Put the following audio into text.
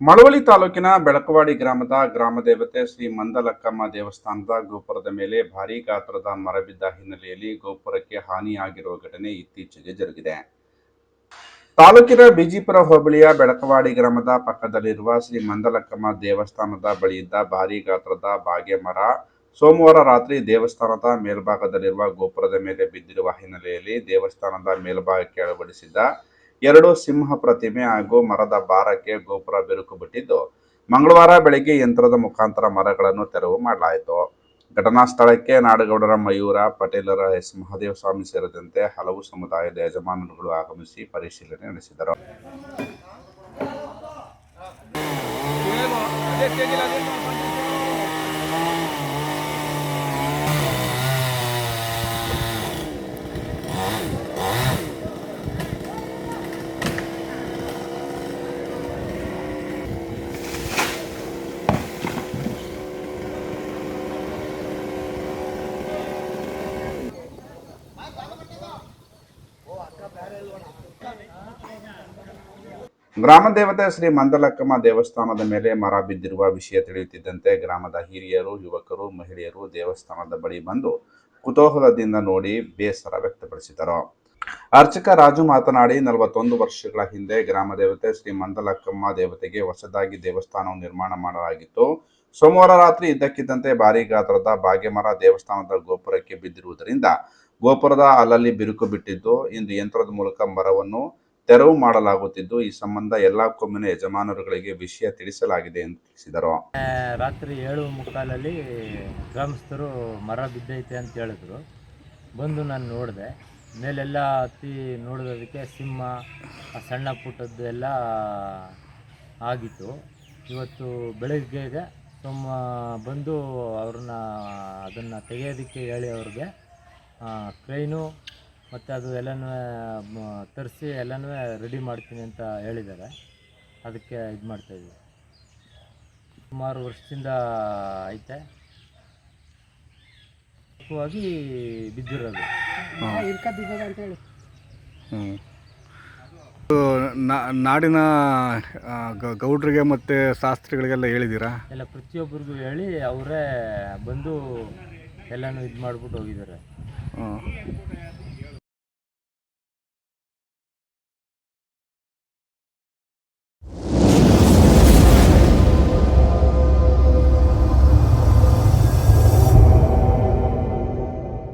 ಮಳವಳ್ಳಿ ತಾಲೂಕಿನ ಬೆಳಕವಾಡಿ ಗ್ರಾಮದ ಗ್ರಾಮ ದೇವತೆ ಶ್ರೀ ಮಂದಲಕ್ಕಮ್ಮ ದೇವಸ್ಥಾನದ ಗೋಪುರದ ಮೇಲೆ ಭಾರೀ ಗಾತ್ರದ ಮರ ಬಿದ್ದ ಹಿನ್ನೆಲೆಯಲ್ಲಿ ಗೋಪುರಕ್ಕೆ ಹಾನಿಯಾಗಿರುವ ಘಟನೆ ಇತ್ತೀಚೆಗೆ ಜರುಗಿದೆ. ತಾಲೂಕಿನ ಬಿಜಿಪುರ ಹೋಬಳಿಯ ಬೆಳಕವಾಡಿ ಗ್ರಾಮದ ಪಕ್ಕದಲ್ಲಿರುವ ಶ್ರೀ ಮಂದಲಕ್ಕಮ್ಮ ದೇವಸ್ಥಾನದ ಬಳಿಯಿದ್ದ ಭಾರೀ ಗಾತ್ರದ ಬಾಗೆ ಮರ ಸೋಮವಾರ ರಾತ್ರಿ ದೇವಸ್ಥಾನದ ಮೇಲ್ಭಾಗದಲ್ಲಿರುವ ಗೋಪುರದ ಮೇಲೆ ಬಿದ್ದಿರುವ ಹಿನ್ನೆಲೆಯಲ್ಲಿ ದೇವಸ್ಥಾನದ ಮೇಲ್ಭಾಗಕ್ಕೆ ಅಳವಡಿಸಿದ್ದ ಎರಡು ಸಿಂಹ ಪ್ರತಿಮೆ ಹಾಗೂ ಮರದ ಭಾರಕ್ಕೆ ಗೋಪುರ ಬಿರುಕು ಬಿಟ್ಟಿದ್ದು, ಮಂಗಳವಾರ ಬೆಳಗ್ಗೆ ಯಂತ್ರದ ಮುಖಾಂತರ ಮರಗಳನ್ನು ತೆರವು ಮಾಡಲಾಯಿತು. ಘಟನಾ ಸ್ಥಳಕ್ಕೆ ನಾಡಗೌಡರ ಮಯೂರ, ಪಟೇಲರ ಎಸ್. ಮಹದೇವ ಸ್ವಾಮಿ ಸೇರಿದಂತೆ ಹಲವು ಸಮುದಾಯದ ಯಜಮಾನರುಗಳು ಆಗಮಿಸಿ ಪರಿಶೀಲನೆ ನಡೆಸಿದರು. ಗ್ರಾಮ ದೇವತೆ ಶ್ರೀ ಮಂದಲಕ್ಕಮ್ಮ ದೇವಸ್ಥಾನದ ಮೇಲೆ ಮರ ಬಿದ್ದಿರುವ ವಿಷಯ ತಿಳಿಯುತ್ತಿದ್ದಂತೆ ಗ್ರಾಮದ ಹಿರಿಯರು, ಯುವಕರು, ಮಹಿಳೆಯರು ದೇವಸ್ಥಾನದ ಬಳಿ ಬಂದು ಕುತೂಹಲದಿಂದ ನೋಡಿ ಬೇಸರ ವ್ಯಕ್ತಪಡಿಸಿದರು. ಅರ್ಚಕ ರಾಜು ಮಾತನಾಡಿ, ನಲವತ್ತೊಂದು ವರ್ಷಗಳ ಹಿಂದೆ ಗ್ರಾಮ ದೇವತೆ ಶ್ರೀ ಮಂದಲಕ್ಕಮ್ಮ ದೇವತೆಗೆ ಹೊಸದಾಗಿ ದೇವಸ್ಥಾನವು ನಿರ್ಮಾಣ ಮಾಡಲಾಗಿತ್ತು. ಸೋಮವಾರ ರಾತ್ರಿ ಇದ್ದಕ್ಕಿದ್ದಂತೆ ಭಾರೀ ಗಾತ್ರದ ಬಾಗೆಮರ ದೇವಸ್ಥಾನದ ಗೋಪುರಕ್ಕೆ ಬಿದ್ದಿರುವುದರಿಂದ ಗೋಪುರದ ಅಲ್ಲಲ್ಲಿ ಬಿರುಕು ಬಿಟ್ಟಿದ್ದು, ಇಂದು ಯಂತ್ರದ ಮೂಲಕ ಮರವನ್ನು ತೆರವು ಮಾಡಲಾಗುತ್ತಿದ್ದು, ಈ ಸಂಬಂಧ ಎಲ್ಲಾ ಕೊಮ್ಮಿನ ಯಜಮಾನರುಗಳಿಗೆ ವಿಷಯ ತಿಳಿಸಲಾಗಿದೆ ಎಂದು ತಿಳಿಸಿದರು. ರಾತ್ರಿ ಏಳು ಮುಕ್ಕಾಲಲ್ಲಿ ಗ್ರಾಮಸ್ಥರು ಮರ ಬಿದ್ದೈತೆ ಅಂತ ಹೇಳಿದ್ರು. ಬಂದು ನಾನು ನೋಡಿದೆ. ಮೇಲೆಲ್ಲ ಹತ್ತಿ ನೋಡೋದಕ್ಕೆ ಸಿಂಹ ಸಣ್ಣ ಪುಟ್ಟದ್ದು ಎಲ್ಲ ಆಗಿತ್ತು. ಇವತ್ತು ಬೆಳಗ್ಗೆ ಇದೆ. ತಮ್ಮ ಬಂದು ಅವ್ರನ್ನ ಅದನ್ನು ತೆಗೆಯೋದಕ್ಕೆ ಹೇಳಿ ಅವ್ರಿಗೆ ಕ್ರೈನು ಮತ್ತು ಅದು ಎಲ್ಲನೂ ತರಿಸಿ ಎಲ್ಲನೂ ರೆಡಿ ಮಾಡ್ತೀನಿ ಅಂತ ಹೇಳಿದ್ದಾರೆ. ಅದಕ್ಕೆ ಇದು ಮಾಡ್ತಾಯಿದ್ವಿ ಸುಮಾರು ವರ್ಷದಿಂದ ಐತೆ. ಹೋಗಿ ಬಿದ್ದಿರೋದು. ನಾ- ನಾಡಿನ ಆ, ಗ- ಗೌಡ್ರಿಗೆ ಮತ್ತು ಶಾಸ್ತ್ರಿಗಳಿಗೆಲ್ಲ ಹೇಳಿದ್ದೀರಾ? ಎಲ್ಲ ಪ್ರತಿಯೊಬ್ಬರಿಗೂ ಹೇಳಿ ಅವರೇ ಬಂದು ಎಲ್ಲನೂ ಇದು ಮಾಡಿಬಿಟ್ಟು ಹೋಗಿದ್ದಾರೆ. ಹ್ಮ್.